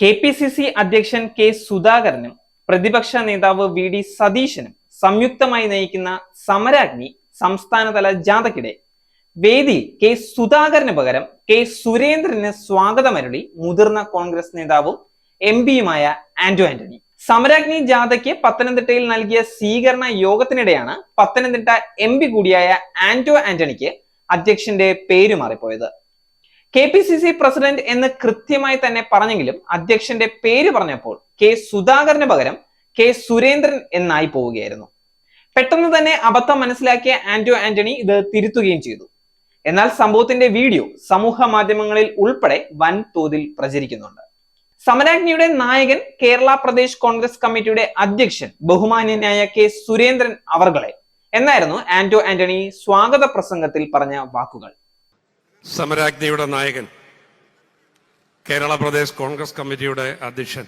K P C C അധ്യക്ഷൻ K സുധാകരനും പ്രതിപക്ഷ നേതാവ് വി ഡി സതീശനും സംയുക്തമായി നയിക്കുന്ന സമരാഗ്നി സംസ്ഥാനതല ജാഥയ്ക്കിടെ വേദിയിൽ കെ സുധാകരന് പകരം കെ സുരേന്ദ്രന് സ്വാഗതമരുളി മുതിർന്ന കോൺഗ്രസ് നേതാവും എം പിയുമായ ആന്റോ ആന്റണി. സമരാഗ്നി ജാഥയ്ക്ക് പത്തനംതിട്ടയിൽ നൽകിയ സ്വീകരണ യോഗത്തിനിടെയാണ് പത്തനംതിട്ട എം കൂടിയായ ആന്റോ ആന്റണിക്ക് അധ്യക്ഷന്റെ പേര് മാറിപ്പോയത്. K P C C president എന്ന് കൃത്യമായി തന്നെ പറഞ്ഞെങ്കിലും അധ്യക്ഷന്റെ പേര് പറഞ്ഞപ്പോൾ കെ സുധാകരന് പകരം കെ സുരേന്ദ്രൻ എന്നായി പോവുകയായിരുന്നു. പെട്ടെന്ന് തന്നെ അബദ്ധം മനസ്സിലാക്കിയ ആന്റോ ആന്റണി ഇത് തിരുത്തുകയും ചെയ്തു. എന്നാൽ സംഭവത്തിന്റെ വീഡിയോ സമൂഹ മാധ്യമങ്ങളിൽ ഉൾപ്പെടെ വൻതോതിൽ പ്രചരിക്കുന്നുണ്ട്. സമരാജ്ഞിയുടെ നായകൻ കേരള പ്രദേശ് കോൺഗ്രസ് കമ്മിറ്റിയുടെ അധ്യക്ഷൻ ബഹുമാന്യനായ കെ സുരേന്ദ്രൻ അവർകളെ എന്നായിരുന്നു ആന്റോ ആന്റണി സ്വാഗത പ്രസംഗത്തിൽ പറഞ്ഞ വാക്കുകൾ. സമരാജ്ഞിയുടെ നായകൻ കേരള പ്രദേശ് കോൺഗ്രസ് കമ്മിറ്റിയുടെ അധ്യക്ഷൻ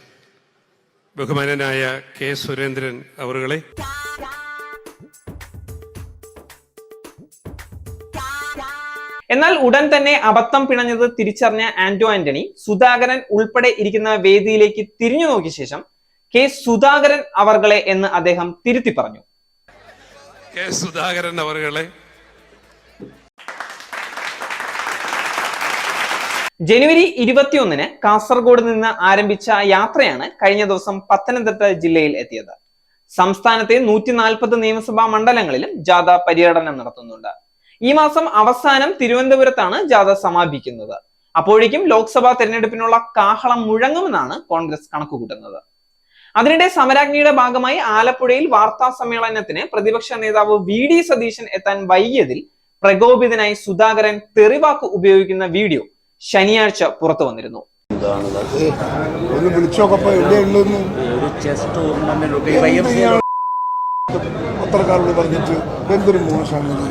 ബഹുമാനനായ കെ സുരേന്ദ്രൻ അവറുകളെ. എന്നാൽ ഉടൻ തന്നെ അബദ്ധം പിണഞ്ഞത് തിരിച്ചറിഞ്ഞ ആന്റോ ആന്റണി സുധാകരൻ ഉൾപ്പെടെ ഇരിക്കുന്ന വേദിയിലേക്ക് തിരിഞ്ഞു നോക്കിയ ശേഷം കെ സുധാകരൻ അവർകളെ എന്ന് അദ്ദേഹം തിരുത്തി പറഞ്ഞു. കെ സുധാകരൻ അവറുകളെ ജനുവരി ഇരുപത്തിയൊന്നിന് കാസർഗോഡ് നിന്ന് ആരംഭിച്ച യാത്രയാണ് കഴിഞ്ഞ ദിവസം പത്തനംതിട്ട ജില്ലയിൽ എത്തിയത്. സംസ്ഥാനത്തെ നൂറ്റി നാൽപ്പത് നിയമസഭാ മണ്ഡലങ്ങളിലും ജാഥ പര്യടനം നടത്തുന്നുണ്ട്. ഈ മാസം അവസാനം തിരുവനന്തപുരത്താണ് ജാഥ സമാപിക്കുന്നത്. അപ്പോഴേക്കും ലോക്സഭാ തെരഞ്ഞെടുപ്പിനുള്ള കാഹളം മുഴങ്ങുമെന്നാണ് കോൺഗ്രസ് കണക്കുകൂട്ടുന്നത്. അതിനിടെ സമരാജ്ഞിയുടെ ഭാഗമായി ആലപ്പുഴയിൽ വാർത്താ സമ്മേളനത്തിന് പ്രതിപക്ഷ നേതാവ് വി ഡി സതീശൻ എത്താൻ വൈകിയതിൽ പ്രകോപിതനായി സുധാകരൻ തെറിവാക്ക് ഉപയോഗിക്കുന്ന വീഡിയോ ശനിയാഴ്ച പുറത്തു വന്നിരുന്നു. പത്രക്കാരോട് പറഞ്ഞിട്ട് എന്തൊരു മോശമാണ്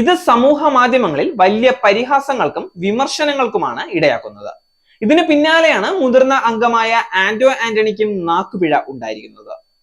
ഇത് സമൂഹ മാധ്യമങ്ങളിൽ വലിയ പരിഹാസങ്ങൾക്കും വിമർശനങ്ങൾക്കുമാണ് ഇടയാക്കുന്നത്. ഇതിന് പിന്നാലെയാണ് മുതിർന്ന അംഗമായ ആന്റോ ആന്റണിക്കും നാക്കുപിഴ ഉണ്ടായിരിക്കുന്നത്.